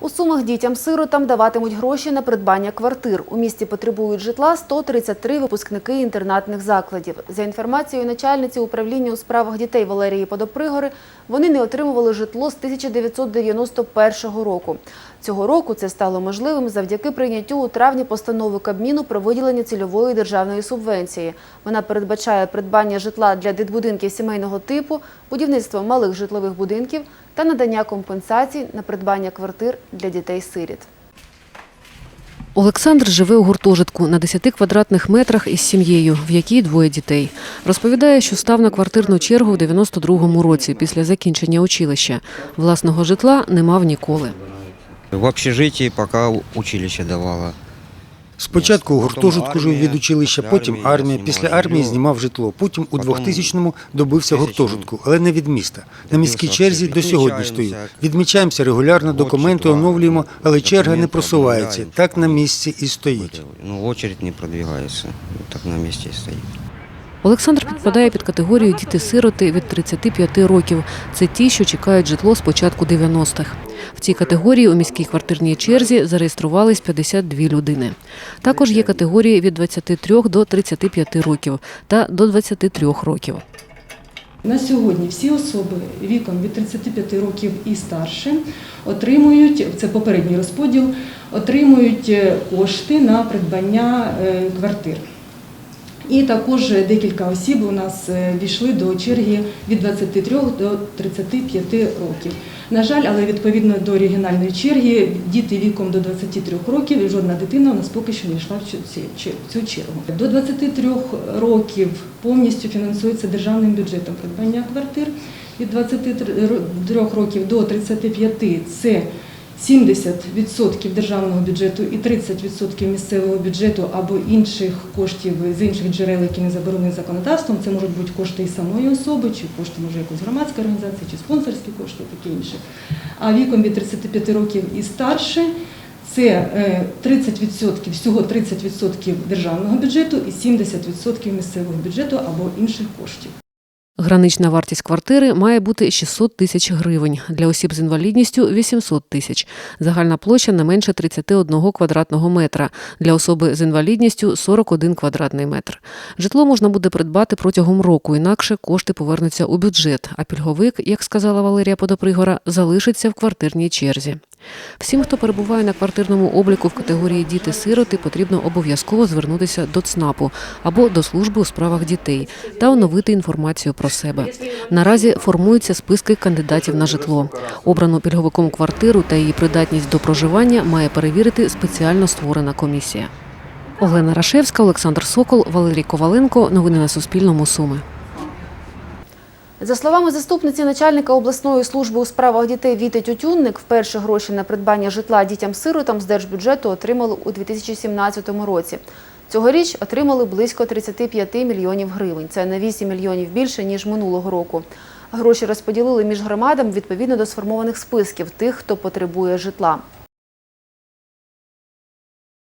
У Сумах дітям-сиротам даватимуть гроші на придбання квартир. У місті потребують житла 133 випускники інтернатних закладів. За інформацією начальниці управління у справах дітей Валерії Подопригори, вони не отримували житло з 1991 року. Цього року це стало можливим завдяки прийняттю у травні постанови Кабміну про виділення цільової державної субвенції. Вона передбачає придбання житла для дитбудинків сімейного типу, будівництво малих житлових будинків та надання компенсацій на придбання квартир для дітей-сиріт. Олександр живе у гуртожитку на 10 квадратних метрах із сім'єю, в якій двоє дітей. Розповідає, що став на квартирну чергу в 92-му році після закінчення училища. Власного житла не мав ніколи. В общежитті пока училище давало. Спочатку у гуртожитку жив від училища, потім армія. Після армії знімав житло. Потім у 2000-му добився гуртожитку, але не від міста. На міській черзі до сьогодні стою. Відмічаємося регулярно, документи оновлюємо, але черга не просувається. Так на місці і стоїть. Ну, очередь не продвигається. Так на місці і стоит. Олександр підпадає під категорію діти-сироти від 35 років. Це ті, що чекають житло з початку 90-х. В цій категорії у міській квартирній черзі зареєструвались 52 людини. Також є категорії від 23 до 35 років та до 23 років. На сьогодні всі особи віком від 35 років і старше отримують, це попередній розподіл, отримують е, кошти на придбання е, квартир. І також декілька осіб у нас е, війшли до черги від 23 до 35 років. На жаль, але відповідно до оригінальної черги, діти віком до 23 років, жодна дитина у нас поки що не йшла в цю чергу. До 23 років повністю фінансується державним бюджетом придбання квартир. Від 23 років до 35 – це 70% державного бюджету і 30% місцевого бюджету або інших коштів з інших джерел, які не заборонені законодавством. Це можуть бути кошти і самої особи, чи кошти може якоїсь громадської організації, чи спонсорські кошти, таке інше. А віком від 35 років і старше це е, 30%, всього 30% державного бюджету і 70% місцевого бюджету або інших коштів. Гранична вартість квартири має бути 600 тисяч гривень. Для осіб з інвалідністю – 800 тисяч. Загальна площа не менше 31 квадратного метра. Для особи з інвалідністю – 41 квадратний метр. Житло можна буде придбати протягом року, інакше кошти повернуться у бюджет, а пільговик, як сказала Валерія Подопригора, залишиться в квартирній черзі. Всім, хто перебуває на квартирному обліку в категорії діти-сироти, потрібно обов'язково звернутися до ЦНАПу або до служби у справах дітей та оновити інформацію про себе. Наразі формуються списки кандидатів на житло. Обрану пільговиком квартиру та її придатність до проживання має перевірити спеціально створена комісія. Олена Рашевська, Олександр Сокол, Валерій Коваленко. Новини на Суспільному. Суми. За словами заступниці начальника обласної служби у справах дітей Віти Тютюнник, вперше гроші на придбання житла дітям-сиротам з держбюджету отримали у 2017 році. Цьогоріч отримали близько 35 мільйонів гривень. Це на 8 мільйонів більше, ніж минулого року. Гроші розподілили між громадами відповідно до сформованих списків тих, хто потребує житла.